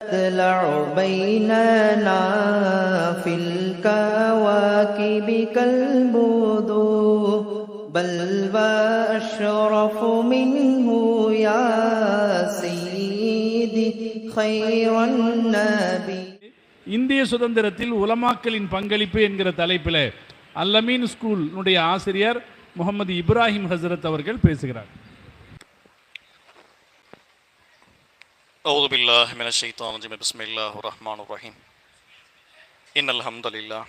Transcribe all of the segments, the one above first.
تطلع بيننا في الكواكب كالبدور بل وأشرف منه يا سيدي خير النبي இந்திய சுதந்திரத்தில் உலமாக்களின் பங்களிப்பு என்கிற தலைப்பில் அல்லமீன் ஸ்கூல் ஆசிரியர் முகமது இப்ராஹிம் ஹசரத் அவர்கள் பேசுகிறார் أعوذ بالله من الشيطان الرجيم بسم الله الرحمن الرحيم إن الحمد لله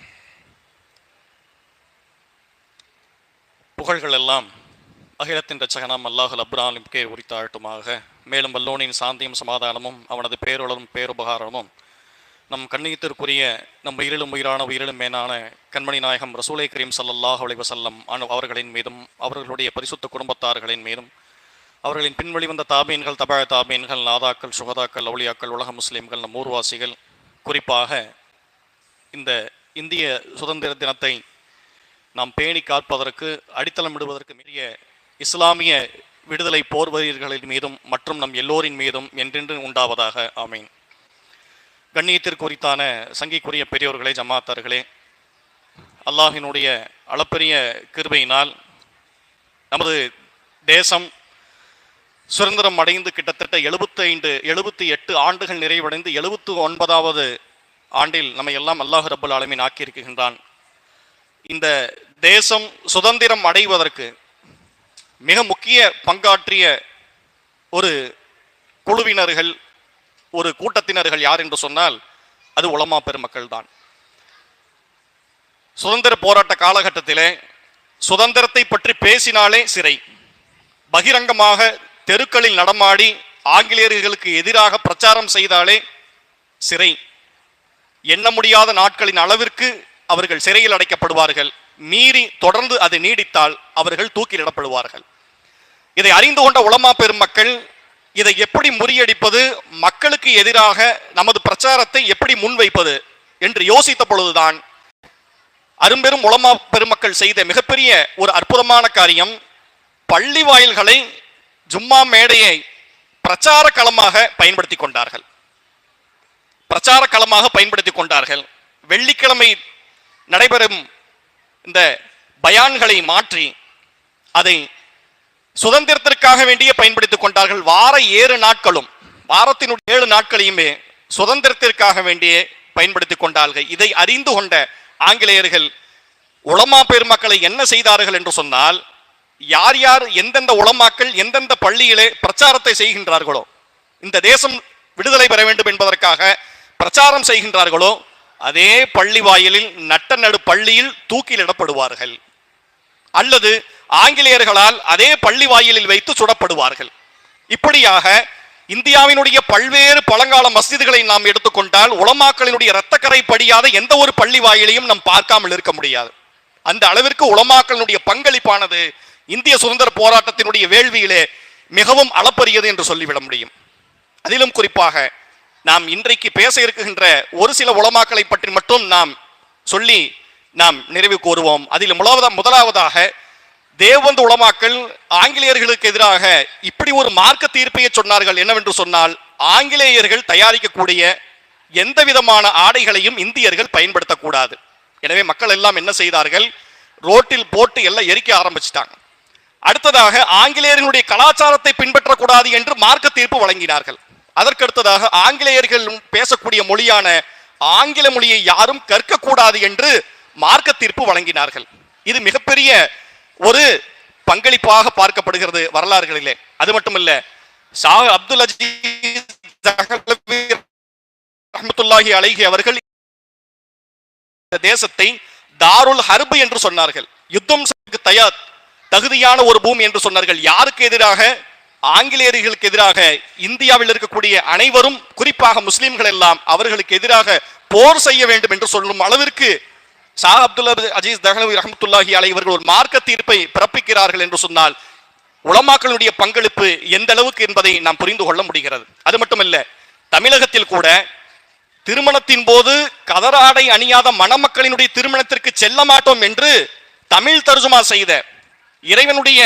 புகழ்கள் எல்லாம் அகிலத்தின் ரச்சகனாம் அல்லாஹுல் அப்ராலிம்கே உரித்தாழட்டுமாக மேலும் வல்லோனின் சாந்தியும் சமாதானமும் அவனது பேருளரும் பேருபகாரமும் நம் கண்ணியத்திற்குரிய நம் உயிரிலும் உயிரான உயிரிலும் மேலான கண்மணி நாயகம் ரசூலை கரீம் ஸல்லல்லாஹு அலைஹி வஸல்லம் அனு அவர்களின் மீதும் அவர்களுடைய பரிசுத்த குடும்பத்தார்களின் மீதும் அவர்களின் பின்வழி வந்த தாபீன்கள் தபாய தாபீன்கள் நாதாக்கள் சுகதாக்கள் அவுளியாக்கள் உலக முஸ்லீம்கள் நம் ஊர்வாசிகள். குறிப்பாக இந்த இந்திய சுதந்திர தினத்தை நாம் பேணி காப்பதற்கு அடித்தளமிடுவதற்கு மீறிய இஸ்லாமிய விடுதலை போர் வீரர்களின் மீதும் மற்றும் நம் எல்லோரின் மீதும் என்றென்று உண்டாவதாக. ஆமீன். கண்ணியத்திற்குரித்தான சங்கிக்குரிய பெரியோர்களே ஜமாத்தார்களே அல்லாஹினுடைய அளப்பரிய கிருபையினால் நமது தேசம் சுதந்திரம் அடைந்து கிட்டத்தட்ட எழுபத்தி ஐந்து எழுபத்தி எட்டு ஆண்டுகள் நிறைவடைந்து எழுபத்து ஒன்பதாவது ஆண்டில் நம்ம எல்லாம் அல்லாஹ் ரபுல் ஆலமின் ஆக்கியிருக்கின்றான். இந்த தேசம் சுதந்திரம் அடைவதற்கு மிக முக்கிய பங்காற்றிய ஒரு குழுவினர்கள் ஒரு கூட்டத்தினர்கள் யார் என்று சொன்னால் அது உலமா பெருமக்கள் தான். சுதந்திர போராட்ட காலகட்டத்திலே சுதந்திரத்தை பற்றி பேசினாலே சிறை. பகிரங்கமாக தெருக்களில் நடமாடி ஆங்கிலேயர்களுக்கு எதிராக பிரச்சாரம் செய்தாலே சிறை. எண்ண முடியாத நாட்களின் அளவிற்கு அவர்கள் சிறையில் அடைக்கப்படுவார்கள். மீறி தொடர்ந்து அது நீடித்தால் அவர்கள் தூக்கிலிடப்படுவார்கள் இதை அறிந்து கொண்ட உலமா பெருமக்கள் இதை எப்படி முறியடிப்பது மக்களுக்கு எதிராக நமது பிரச்சாரத்தை எப்படி முன்வைப்பது என்று யோசித்த பொழுதுதான் அரும்பெரும் உலமா பெருமக்கள் செய்த மிகப்பெரிய ஒரு அற்புதமான காரியம் பள்ளி வாயில்களை ஜும்மா மேடையை பிரச்சார களமாக பயன்படுத்தி கொண்டார்கள் பிரச்சார களமாக பயன்படுத்தி கொண்டார்கள் வெள்ளிக்கிழமை நடைபெறும் இந்த பயான்களை மாற்றி அதை சுதந்திரத்திற்காக வேண்டிய பயன்படுத்திக் கொண்டார்கள். வார ஏழு நாட்களும் வாரத்தினுடைய ஏழு நாட்களையுமே சுதந்திரத்திற்காக வேண்டியே பயன்படுத்திக் கொண்டார்கள். இதை அறிந்து கொண்ட ஆங்கிலேயர்கள் உலமா பெருமக்களை என்ன செய்தார்கள் என்று சொன்னால் யார் யார் எந்தெந்த உலமாக்கள் எந்தெந்த பள்ளியிலே பிரச்சாரத்தை செய்கின்றார்களோ இந்த தேசம் விடுதலை பெற வேண்டும் என்பதற்காக பிரச்சாரம் செய்கின்றார்களோ அதே பள்ளி வாயிலில் நட்ட நடு பள்ளியில் தூக்கிலிடப்படுவார்கள் அல்லது ஆங்கிலேயர்களால் அதே பள்ளி வாயிலில் வைத்து சுடப்படுவார்கள். இப்படியாக இந்தியாவினுடைய பல்வேறு பழங்கால மஸ்ஜிதுகளை நாம் எடுத்துக்கொண்டால் உளமாக்களினுடைய இரத்தக்கரை படியாத எந்த ஒரு பள்ளி வாயிலையும் நாம் பார்க்காமல் இருக்க முடியாது. அந்த அளவிற்கு உளமாக்களினுடைய பங்களிப்பானது இந்திய சுதந்திர போராட்டத்தினுடைய வேள்வியிலே மிகவும் அளப்பரியது என்று சொல்லிவிட முடியும். அதிலும் குறிப்பாக நாம் இன்றைக்கு பேச இருக்குகின்ற ஒரு சில உலமாக்களை பற்றி மட்டும் நாம் சொல்லி நாம் நிறைவு கூறுவோம். அதில் முதலாவதா முதலாவதாக தேவந்த உலமாக்கள் ஆங்கிலேயர்களுக்கு எதிராக இப்படி ஒரு மார்க்க தீர்ப்பையை சொன்னார்கள் என்னவென்று சொன்னால் ஆங்கிலேயர்கள் தயாரிக்கக்கூடிய எந்த விதமான ஆடைகளையும் இந்தியர்கள் பயன்படுத்தக்கூடாது. எனவே மக்கள் எல்லாம் என்ன செய்தார்கள்? ரோட்டில் போட்டு எல்லாம் எரிக்க ஆரம்பிச்சிட்டாங்க. அடுத்ததாக ஆங்கிலேயர்களுடைய கலாச்சாரத்தை பின்பற்றக்கூடாது என்று மார்க்க தீர்ப்பு வழங்கினார்கள். அதற்கடுத்ததாக ஆங்கிலேயர்கள் பேசக்கூடிய மொழியான ஆங்கில மொழியை யாரும் கற்கக்கூடாது என்று மார்க்க தீர்ப்பு வழங்கினார்கள். இது மிகப்பெரிய ஒரு பங்களிப்பாக பார்க்கப்படுகிறது வரலாறுகளிலே. அது மட்டுமல்ல ஷா அப்துல் அஜீஸ் அழகி அவர்கள் இந்த தேசத்தை தாருல் ஹர்பு என்று சொன்னார்கள். யுத்தம் தயார் தகுதியான ஒரு பூமி என்று சொன்னார்கள். யாருக்கு எதிராக? ஆங்கிலேயர்களுக்கு எதிராக. இந்தியாவில் இருக்கக்கூடிய அனைவரும் குறிப்பாக முஸ்லிம்கள் எல்லாம் அவர்களுக்கு எதிராக போர் செய்ய வேண்டும் என்று சொல்லும் அளவிற்கு ஷா அப்துல்லா அஜீஸ் தஹனவி ரஹமத்துல்லாஹி அலை இவர்கள் ஒரு மார்க்க தீர்ப்பை பிறப்பிக்கிறார்கள் என்று சொன்னால் உலமாக்களுடைய பங்களிப்பு எந்த அளவுக்கு என்பதை நாம் புரிந்து கொள்ள முடிகிறது. அது மட்டுமல்ல தமிழகத்தில் கூட திருமணத்தின் போது கதராடை அணியாத மணமக்களினுடைய திருமணத்திற்கு செல்ல மாட்டோம் என்று தமிழ் தர்ஜுமா செய்த இறைவனுடைய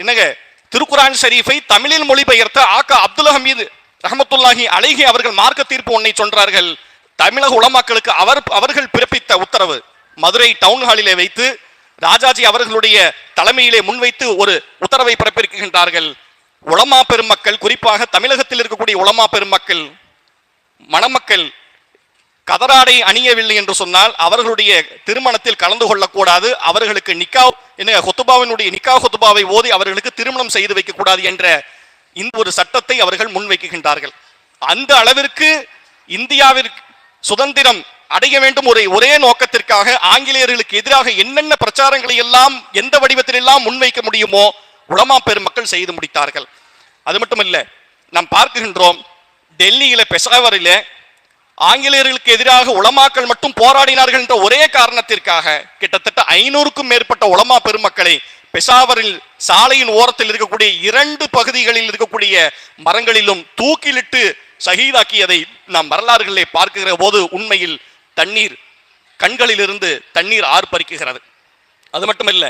என்னங்க திருக்குரான் ஷரீஃபை தமிழில் மொழிபெயர்த்த ஆக்கா அப்துல் ஹமீது ரஹமத்துல்லாஹி அழகி அவர்கள் மார்க்க தீர்ப்பு ஒன்றை சொல்றார்கள். தமிழக உலமாக்களுக்கு அவர் அவர்கள் பிறப்பித்த உத்தரவு மதுரை டவுன் ஹாலிலே வைத்து ராஜாஜி அவர்களுடைய தலைமையிலே முன்வைத்து ஒரு உத்தரவை பிறப்பிருக்கின்றார்கள் உளமா பெருமக்கள் குறிப்பாக தமிழகத்தில் இருக்கக்கூடிய உலமா பெருமக்கள் மணமக்கள் கதராடை அணியவில்லை என்று சொன்னால் அவர்களுடைய திருமணத்தில் கலந்து கொள்ளக்கூடாது அவர்களுக்கு நிக்கா என்ன ஹொத்துபாவினுடைய நிக்கா ஹொத்துபாவை ஓதி அவர்களுக்கு திருமணம் செய்து வைக்கக்கூடாது என்ற இந்த ஒரு சட்டத்தை அவர்கள் முன்வைக்கின்றார்கள் அந்த அளவிற்கு இந்தியாவிற்கு சுதந்திரம் அடைய வேண்டும் ஒரு ஒரே நோக்கத்திற்காக ஆங்கிலேயர்களுக்கு எதிராக என்னென்ன பிரச்சாரங்களை எல்லாம் எந்த வடிவத்திலெல்லாம் முன்வைக்க முடியுமோ உளமா பெருமக்கள் செய்து முடித்தார்கள். அது மட்டும் இல்லை நாம் பார்க்கின்றோம் டெல்லியில பெஷாவரில ஆங்கிலேயர்களுக்கு எதிராக உலமாக்கள் மட்டும் போராடினார்கள் என்ற ஒரே காரணத்திற்காக கிட்டத்தட்ட ஐநூறுக்கும் மேற்பட்ட உலமா பெருமக்களை பெஷாவரில் சாலையின் ஓரத்தில் இருக்கக்கூடிய இரண்டு பகுதிகளில் இருக்கக்கூடிய மரங்களிலும் தூக்கிலிட்டு சகிதாக்கியதை நாம் வரலாறுகளிலே பார்க்கிற போது உண்மையில் தண்ணீர் கண்களிலிருந்து தண்ணீர் ஆர்ப்பரிக்குகிறது அது மட்டுமல்ல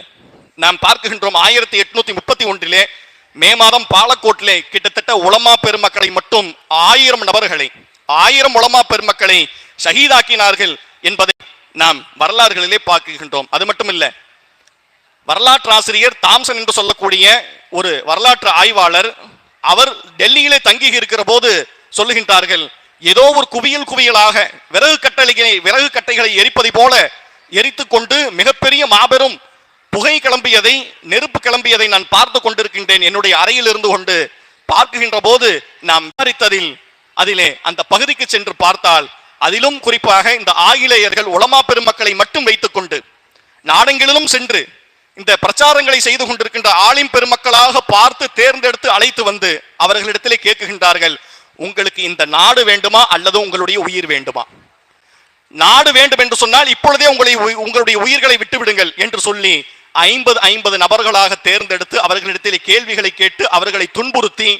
நாம் பார்க்கின்றோம் ஆயிரத்தி எட்நூத்தி முப்பத்தி ஒன்றிலே மே மாதம் பாலக்கோட்டிலே கிட்டத்தட்ட உளமா பெருமக்களை மட்டும் ஆயிரம் நபர்களை ஆயிரம் உலமா பெருமக்களை ஷஹீதாக்கினார்கள் என்பதை நாம் வரலாறுகளிலே பார்க்கின்றோம். அது மட்டுமில்ல வரலாற்று ஆசிரியர் தாம்சன் என்று சொல்லக்கூடிய ஒரு வரலாற்று ஆய்வாளர் அவர் டெல்லியிலே தங்கி இருக்கிற போது சொல்லுகின்றார்கள் ஏதோ ஒரு குவியல் குவியலாக விறகு கட்டளைகளை விறகு கட்டைகளை எரிப்பதை போல எரித்து கொண்டு மிகப்பெரிய மாபெரும் புகை கிளம்பியதை நெருப்பு கிளம்பியதை நான் பார்த்து கொண்டிருக்கின்றேன். என்னுடைய அறையில் இருந்து கொண்டு பார்க்குகின்ற போது நாம் விசாரித்ததில் அதிலே அந்த பகுதிக்கு சென்று பார்த்தால் அதிலும் குறிப்பாக இந்த ஆங்கிலேயர்கள் உலமா பெருமக்களை மட்டும் வைத்துக்கொண்டு நாடெங்கிலும் சென்று இந்த பிரச்சாரங்களை செய்து கொண்டிருக்கின்ற ஆளின் பெருமக்களாக பார்த்து தேர்ந்தெடுத்து அழைத்து வந்து அவர்களிடத்திலே கேட்குகின்றார்கள் உங்களுக்கு இந்த நாடு வேண்டுமா அல்லது உங்களுடைய உயிர் வேண்டுமா? நாடு வேண்டும் என்று சொன்னால் இப்பொழுதே உங்களை உங்களுடைய உயிர்களை விட்டுவிடுங்கள் என்று சொல்லி ஐம்பது ஐம்பது நபர்களாக தேர்ந்தெடுத்து அவர்களிடத்திலே கேள்விகளை கேட்டு அவர்களை துன்புறுத்தி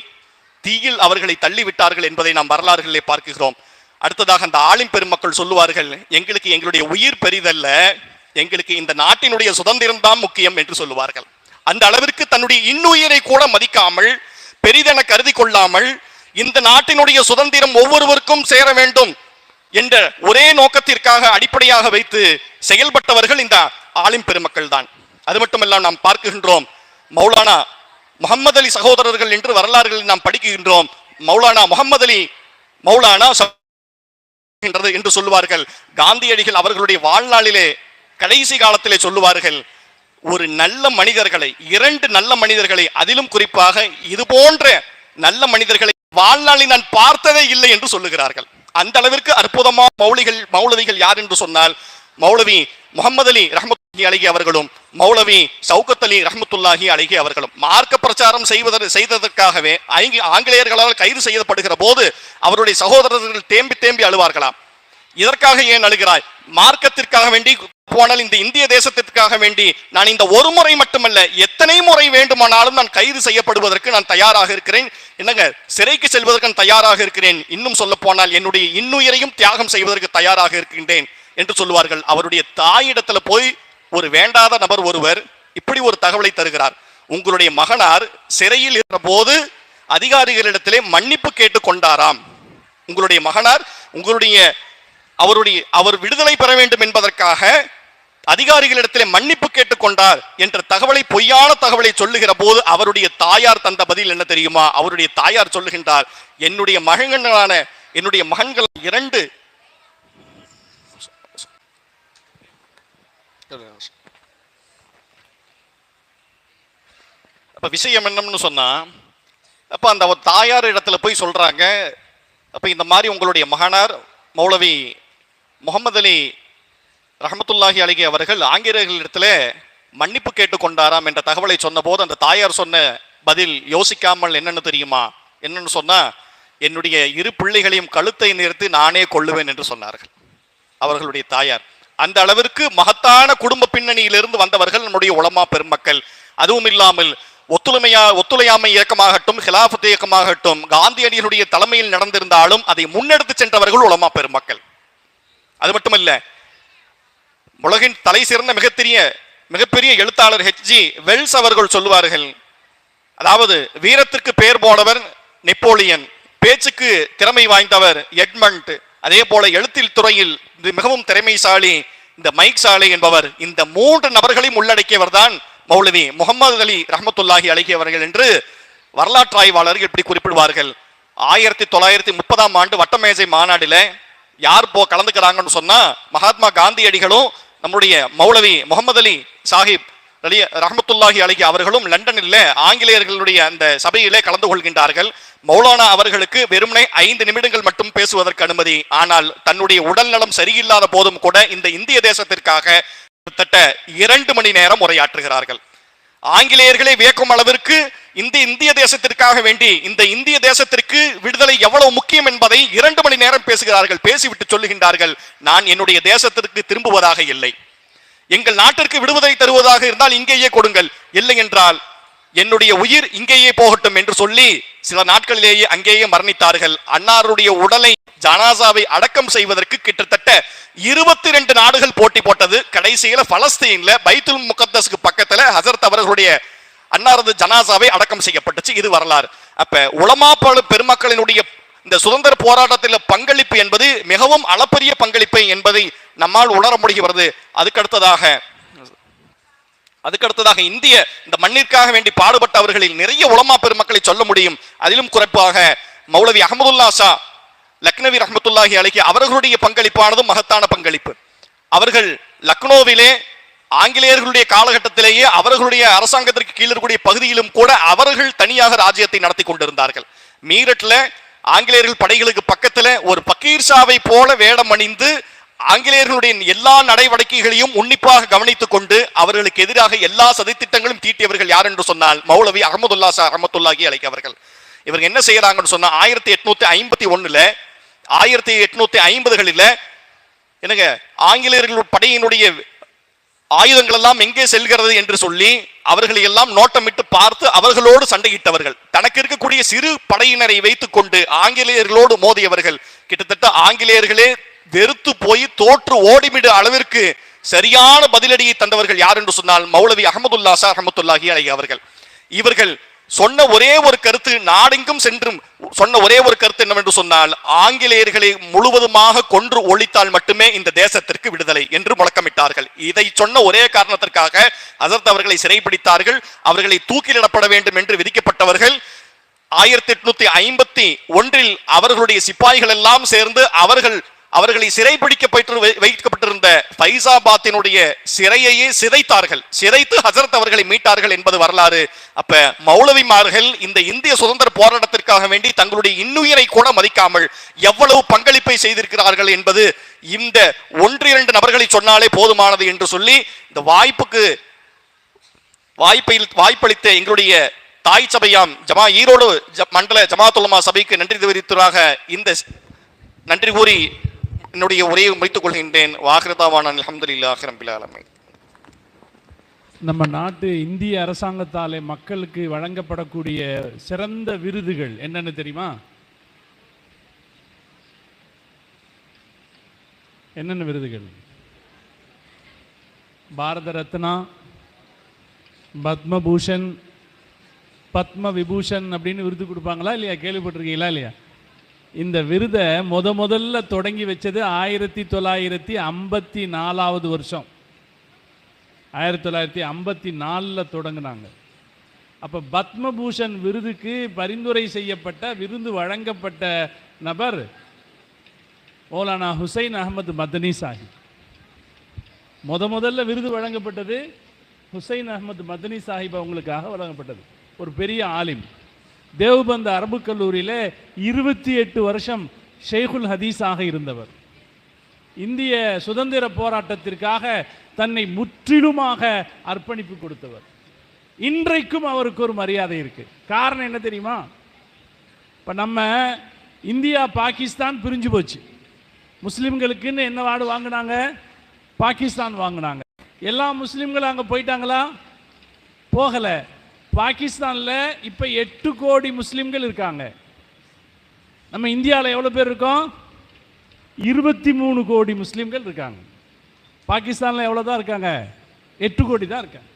தீயில் அவர்களை தள்ளிவிட்டார்கள் என்பதை நாம் வரலாறுகளிலே பார்க்கிறோம். அடுத்ததாக அந்த ஆலிம் பெருமக்கள் சொல்லுவார்கள் எங்களுக்கு எங்களுடைய உயிர் பெரிதல்ல எங்களுக்கு இந்த நாட்டினுடைய சுதந்திரம் தான் முக்கியம் என்று சொல்லுவார்கள். அந்த அளவிற்கு தன்னுடைய இன்னுயிரை கூட மதிக்காமல் பெரிதென கருதி கொள்ளாமல் இந்த நாட்டினுடைய சுதந்திரம் ஒவ்வொருவருக்கும் சேர வேண்டும் என்ற ஒரே நோக்கத்திற்காக அடிப்படையாக வைத்து செயல்பட்டவர்கள் இந்த ஆலிம் பெருமக்கள் தான். அது மட்டுமல்ல நாம் பார்க்கின்றோம் மௌலானா முகமது அலி சகோதரர்கள் என்று வரலாறுகளில் நாம் படிக்கின்றோம். மௌலானா முகமது அலி மௌலானா என்று சொல்லுவார்கள். காந்தியடிகள் அவர்களுடைய வாழ்நாளிலே கடைசி காலத்திலே சொல்லுவார்கள் ஒரு நல்ல மனிதர்களை இரண்டு நல்ல மனிதர்களை அதிலும் குறிப்பாக இது போன்ற நல்ல மனிதர்களை வாழ்நாளில் நான் பார்த்ததே இல்லை என்று சொல்லுகிறார்கள். அந்த அளவிற்கு அற்புதமான மௌலிகள் மௌலவிகள் யார் என்று சொன்னால் மௌலவி முகமது அலி ரஹமத் அழகி அவர்களும் மௌலவி சவுகத் அலி ரஹமத்துல்லாஹி அழகி அவர்களும் மார்க்க பிரச்சாரம் செய்வதற்கு செய்ததற்காகவே ஆங்கிலேயர்களால் கைது செய்யப்படுகிற போது அவருடைய சகோதரர்கள் தேம்பி தேம்பி அழுவார்களாம். இதற்காக ஏன் அழுகிறாய்? மார்க்கத்திற்காக வேண்டி போனால் இந்த இந்திய தேசத்திற்காக வேண்டி நான் இந்த ஒரு முறை மட்டுமல்ல எத்தனை முறை வேண்டுமானாலும் நான் கைது செய்யப்படுவதற்கு நான் தயாராக இருக்கிறேன். என்னங்க சிறைக்கு செல்வதற்கு நான் தயாராக இருக்கிறேன். இன்னும் சொல்ல போனால் என்னுடைய இன்னுயிரையும் தியாகம் செய்வதற்கு தயாராக இருக்கின்றேன் என்று சொல்லுவார்கள். அவருடைய தாயிடத்துல போய் ஒரு வேண்டாத நபர் ஒருவர் இப்படி ஒரு தகவலை தருகிறார். உங்களுடைய மகனார் சிறையில் இருந்த போது அதிகாரிகளிடத்திலே மன்னிப்பு கேட்டு கொண்டாராம் உங்களுடைய மகனார் உங்களுடைய அவருடைய அவர் விடுதலை பெற வேண்டும் என்பதற்காக அதிகாரிகளிடத்திலே மன்னிப்பு கேட்டுக்கொண்டார் என்ற தகவலை பொய்யான தகவலை சொல்லுகிற போது அவருடைய தாயார் தந்த பதில் என்ன தெரியுமா? அவருடைய தாயார் சொல்லுகின்றார் என்னுடைய மகன்களான என்னுடைய மகன்கள் இரண்டு அப்போ விஷயம் என்னம்னு சொன்னால் அப்போ அந்த தாயார் இடத்துல போய் சொல்கிறாங்க அப்போ இந்த மாதிரி உங்களுடைய மகனார் மௌலவி முகமது அலி ரஹமத்துல்லாஹி அலிகி அவர்கள் ஆங்கிலேயர்களிடத்துல மன்னிப்பு கேட்டு கொண்டாராம் என்ற தகவலை சொன்னபோது அந்த தாயார் சொன்ன பதில் யோசிக்காமல் என்னென்னு தெரியுமா? என்னன்னு சொன்னால் என்னுடைய இரு பிள்ளைகளையும் கழுத்தை நிறுத்தி நானே கொள்ளுவேன் என்று சொன்னார்கள். அவர்களுடைய தாயார். அந்த அளவிற்கு மகத்தான குடும்ப பின்னணியிலிருந்து வந்தவர்கள் நம்முடைய உலமா பெருமக்கள். அதுவும் இல்லாமல் ஒத்துழைமையா ஒத்துழையாமை இயக்கமாகட்டும் ஹிலாபத் இயக்கமாகட்டும் காந்தியடிகளுடைய தலைமையில் நடந்திருந்தாலும் அதை முன்னெடுத்து சென்றவர்கள் உலமா பெருமக்கள். அது மட்டுமல்ல உலகின் தலை சிறந்த மிகப்பெரிய மிகப்பெரிய எழுத்தாளர் ஹெச்ஜி வெல்ஸ் அவர்கள் சொல்லுவார்கள் அதாவது வீரத்திற்கு பெயர் போனவர் நெப்போலியன் பேச்சுக்கு திறமை வாய்ந்தவர் எட்மண்ட். அதே போல எழுத்தில் துறையில் இது மிகவும் திறமைசாலி இந்த மைக் சாலை என்பவர் இந்த மூன்று நபர்களையும் உள்ளடக்கியவர் தான் மௌலவி முகமது அலி ரஹமத்துல்லாஹி அழகியவர்கள் என்று வரலாற்று ஆய்வாளர்கள் இப்படி குறிப்பிடுவார்கள். ஆயிரத்தி தொள்ளாயிரத்தி முப்பதாம் ஆண்டு வட்டமேஜை மாநாடுல யார் போ கலந்துக்கிறாங்கன்னு சொன்னா மகாத்மா காந்தியடிகளும் நம்முடைய மௌலவி முகமது அலி சாஹிப் அலி ரஹமத்துல்லாஹி அலகி அவர்களும் லண்டனில் ஆங்கிலேயர்களுடைய அந்த சபையிலே கலந்து கொள்கின்றார்கள். மௌலானா அவர்களுக்கு வெறுமனே ஐந்து நிமிடங்கள் மட்டும் பேசுவதற்கு அனுமதி. ஆனால் தன்னுடைய உடல் நலம் சரியில்லாத போதும் கூட இந்த இந்திய தேசத்திற்காக கிட்டத்தட்ட இரண்டு மணி நேரம் உரையாற்றுகிறார்கள். ஆங்கிலேயர்களை வியக்கும் அளவிற்கு இந்த இந்திய தேசத்திற்காக வேண்டி இந்த இந்திய தேசத்திற்கு விடுதலை எவ்வளவு முக்கியம் என்பதை இரண்டு மணி நேரம் பேசுகிறார்கள் பேசிவிட்டு சொல்லுகின்றார்கள். நான் என்னுடைய தேசத்திற்கு திரும்புவதாக இல்லை. எங்கள் நாட்டிற்கு விடுவதை தருவதாக இருந்தால் இங்கேயே கொடுங்கள். இல்லை என்றால் என்னுடைய உயிர் இங்கேயே போகட்டும் என்று சொல்லி சில நாட்களிலேயே அங்கேயே மரணித்தார்கள். அன்னாருடைய உடலை ஜனாசாவை அடக்கம் செய்வதற்கு கிட்டத்தட்ட இருபத்தி ரெண்டு நாடுகள் போட்டி போட்டது. கடைசியில பலஸ்தீன்ல பைத்துல் முகத்தஸுக்கு பக்கத்துல ஹசரத் அவர்களுடைய அன்னாரது ஜனாசாவை அடக்கம் செய்யப்பட்டுச்சு. இது வரலாறு. அப்ப உலமா பல- பெருமக்களினுடைய இந்த சுதந்திர போராட்டத்தில் பங்களிப்பு என்பது மிகவும் அளப்பரிய பங்களிப்பு என்பதை நம்மால் உணர முடிகிறது. அதுக்கடுத்ததாக அதுக்கடுத்ததாக இந்திய இந்த மண்ணிற்காக வேண்டி பாடுபட்டவர்களில் நிறைய உலமா பெருமக்களை சொல்ல முடியும். அதிலும் குறிப்பாக மௌலவி அகமதுல்லா ஷா லக்னவி ரஹமத்துல்லாஹி அழகி அவர்களுடைய பங்களிப்பானது மகத்தான பங்களிப்பு. அவர்கள் லக்னோவிலே ஆங்கிலேயர்களுடைய காலகட்டத்திலேயே அவர்களுடைய அரசாங்கத்திற்கு கீழே இருக்கக்கூடிய பகுதியிலும் கூட அவர்கள் தனியாக ராஜ்யத்தை நடத்தி கொண்டிருந்தார்கள். மீரட்ல ஆங்கிலேயர்கள் படைகளுக்கு பக்கத்துல ஒரு பக்கீர் ஷாவை போல வேடம் அணிந்து ஆங்கிலேயர்களுடைய எல்லா நடவடிக்கைகளையும் உன்னிப்பாக கவனித்துக் கொண்டு அவர்களுக்கு எதிராக எல்லா சதித்திட்டங்களும் தீட்டியவர்கள் யார் என்று சொன்னால் மௌலவி அகமதுல்லா சார் அஹமத்துல்லாஹி அழைக்கவர்கள் அவர்கள். இவங்க என்ன செய்யறாங்கன்னு சொன்னா ஆயிரத்தி எட்நூத்தி ஐம்பத்தி ஒண்ணுல ஆயிரத்தி எட்நூத்தி ஐம்பதுகளில் என்னங்க ஆங்கிலேயர்கள் படையினுடைய ஆயுதங்கள் எல்லாம் எங்கே செல்கிறது என்று சொல்லி அவர்களை எல்லாம் நோட்டமிட்டு பார்த்து அவர்களோடு சண்டையிட்டவர்கள். தனக்கு இருக்கக்கூடிய சிறு படையினரை வைத்துக் கொண்டு ஆங்கிலேயர்களோடு மோதியவர்கள். கிட்டத்தட்ட ஆங்கிலேயர்களே வெறுத்து போய் தோற்று ஓடிமிடு அளவிற்கு சரியான பதிலடியை தந்தவர்கள் யார் என்று சொன்னால் மௌலவி அகமதுல்லா சார் ரஹமத்துல்லாஹி அலைஹி அவர்கள். இவர்கள் சொன்ன ஒரே ஒரு கருத்து நாடெங்கும் சென்றும். சொன்ன ஒரே ஒரு கருத்து என்னவென்று சொன்னால் ஆங்கிலேயர்களை முழுவதுமாக கொன்று ஒழித்தால் மட்டுமே இந்த தேசத்திற்கு விடுதலை என்று முழக்கமிட்டார்கள். இதை சொன்ன ஒரே காரணத்திற்காக ஹசரத் அவர்களை சிறைப்பிடித்தார்கள் அவர்களை தூக்கிலிடப்பட வேண்டும் என்று விதிக்கப்பட்டவர்கள். ஆயிரத்தி எட்நூத்தி ஐம்பத்தி ஒன்றில் அவர்களுடைய சிப்பாய்கள் எல்லாம் சேர்ந்து அவர்கள் அவர்களை சிறைபிடிக்கப்பட்டு வை- வைக்கப்பட்டிருந்த பைசாபாத்தினுடைய சிறையையே சிதைத்தார்கள். சிதைத்து ஹசரத் அவர்களை மீட்டார்கள் என்பது வரலாறு. அப்ப மௌலவிமார்கள் இந்த இந்திய சுதந்திர போராட்டத்திற்காக வேண்டி தங்களுடைய இன்னுயிரை கூட மதிக்காமல் எவ்வளவு பங்களிப்பை செய்திருக்கிறார்கள் என்பது இந்த ஒன்று இரண்டு நபர்களை சொன்னாலே போதுமானது என்று சொல்லி இந்த வாய்ப்புக்கு வாய்ப்பை வாய்ப்பளித்த எங்களுடைய தாய் சபையாம் ஜமா ஈரோடு ஜ- மண்டல ஜமாத்துலமா சபைக்கு நன்றி தெரிவித்ததாக இந்த நன்றி கூறி என்னுடைய உரையை முடித்துக் கொள்கின்றேன். வாகிருதாவான அல்ஹம்துலில்லாஹி ரப்பில் நம்ம நாட்டு இந்திய அரசாங்கத்தாலே மக்களுக்கு வழங்கப்படக்கூடிய சிறந்த விருதுகள் என்னன்னு தெரியுமா? என்னென்ன விருதுகள்? பாரத ரத்னா பத்மபூஷன் பத்ம விபூஷன் அப்படின்னு விருது கொடுப்பாங்களா இல்லையா? கேள்விப்பட்டிருக்கீங்களா இல்லையா? இந்த விருதை முத முதல்ல தொடங்கி வச்சது ஆயிரத்தி தொள்ளாயிரத்தி ஐம்பத்தி நாலாவது வருஷம். ஆயிரத்தி தொள்ளாயிரத்தி ஐம்பத்தி நாலில் தொடங்கினாங்க. அப்போ பத்மபூஷன் விருதுக்கு பரிந்துரை செய்யப்பட்ட விருது வழங்கப்பட்ட நபர் மௌலானா ஹுசைன் அகமது மதனி சாஹிப். முத முதல்ல விருது வழங்கப்பட்டது ஹுசைன் அகமது மதனி சாஹிப் அவங்களுக்காக வழங்கப்பட்டது. ஒரு பெரிய ஆலிம். தேவபந்த அரபு கல்லூரியில் இருபத்தி எட்டு வருஷம் ஷேகுல் ஹதீஸாக இருந்தவர். இந்திய சுதந்திர போராட்டத்திற்காக தன்னை முற்றிலுமாக அர்ப்பணிப்பு கொடுத்தவர். இன்றைக்கும் அவருக்கு ஒரு மரியாதை இருக்கு. காரணம் என்ன தெரியுமா? இப்போ நம்ம இந்தியா பாகிஸ்தான் பிரிஞ்சு போச்சு. முஸ்லீம்களுக்குன்னு என்ன வார்டு வாங்கினாங்க? பாகிஸ்தான் வாங்கினாங்க. எல்லா முஸ்லீம்களும் அங்கே போயிட்டாங்களா? போகலை. பாகிஸ்தானில் இப்போ எட்டு கோடி முஸ்லீம்கள் இருக்காங்க. நம்ம இந்தியாவில் எவ்வளோ பேர் இருக்கோம்? இருபத்தி மூணு கோடி முஸ்லிம்கள் இருக்காங்க. பாகிஸ்தானில் எவ்வளோ தான் இருக்காங்க? எட்டு கோடி தான் இருக்காங்க.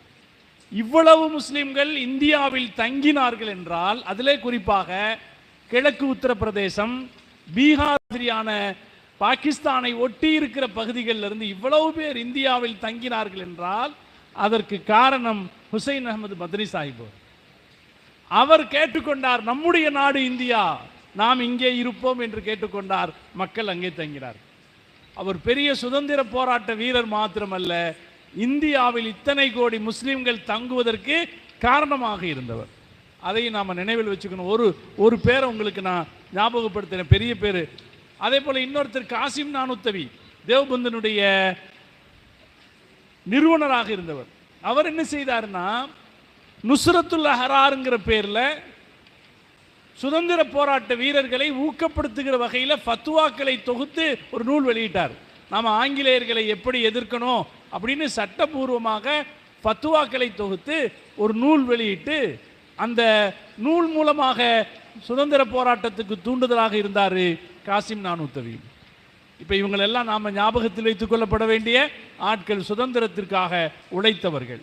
இவ்வளவு முஸ்லிம்கள் இந்தியாவில் தங்கினார்கள் என்றால் அதிலே குறிப்பாக கிழக்கு உத்தரப்பிரதேசம் பீகார் மாதிரியான பாகிஸ்தானை ஒட்டி இருக்கிற பகுதிகளில் இருந்து இவ்வளவு பேர் இந்தியாவில் தங்கினார்கள் என்றால் அதற்கு காரணம் ஹுசைன் அகமது பத்னி சாஹிப் அவர். அவர் கேட்டுக்கொண்டார் நம்முடைய நாடு இந்தியா நாம் இங்கே இருப்போம் என்று கேட்டுக்கொண்டார் மக்கள் அங்கே தங்கினார் அவர் பெரிய சுதந்திர போராட்ட வீரர் மாத்திரமல்ல இந்தியாவில் இத்தனை கோடி முஸ்லிம்கள் தங்குவதற்கு காரணமாக இருந்தவர். அதை நாம் நினைவில் வச்சுக்கணும். ஒரு ஒரு பேரை உங்களுக்கு நான் ஞாபகப்படுத்தினேன் பெரிய பேர். அதே போல் இன்னொருத்தர் காசிம் நானுத்தவி தேவ்பந்தனுடைய நிறுவனராக இருந்தவர். அவர் என்ன செய்தார்னா நுஸ்ரத்துல் அஹராருங்கிற பேரில் சுதந்திர போராட்ட வீரர்களை ஊக்கப்படுத்துகிற வகையில் ஃபத்துவாக்களை தொகுத்து ஒரு நூல் வெளியிட்டார். நாம் ஆங்கிலேயர்களை எப்படி எதிர்க்கணும் அப்படின்னு சட்டபூர்வமாக ஃபத்துவாக்களை தொகுத்து ஒரு நூல் வெளியிட்டு அந்த நூல் மூலமாக சுதந்திர போராட்டத்துக்கு தூண்டுதலாக இருந்தார் காசிம் நானூத்தவி. இப்போ இவங்களெல்லாம் நாம் ஞாபகத்தில் வைத்துக் கொள்ளப்பட வேண்டிய ஆட்கள் சுதந்திரத்திற்காக உழைத்தவர்கள்.